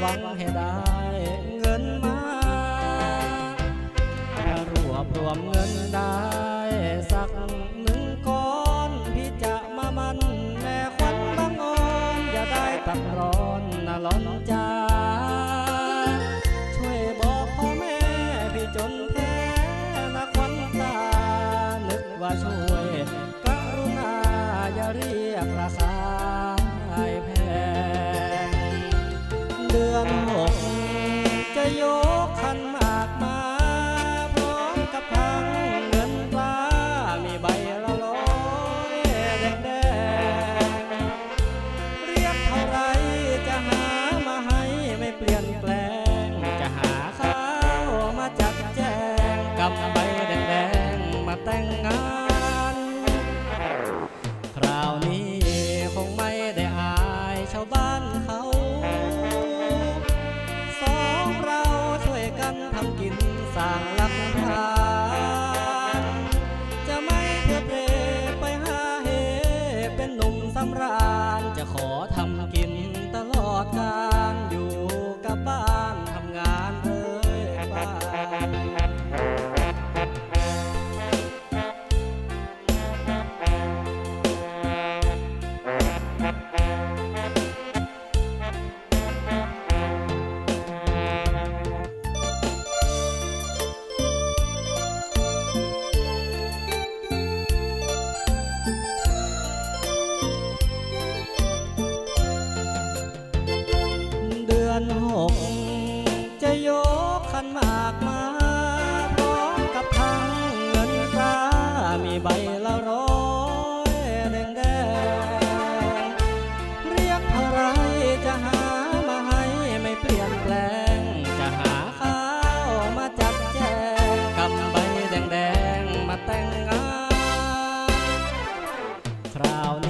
หวังให้ได้เงินมาถ้ารวบรวมเงินได้ำราญจะขอทำกินตลอดกาล จะยกขันมากมาพร้อมกับทังเงินตรามีใบละร้อยแดงแดงเรียกเท่าไรจะหามาให้ไม่เปลี่ยนแปลง จะหาข้าวมาจัดแจงกับใบแดงแดงมาแต่งงานคราวนี้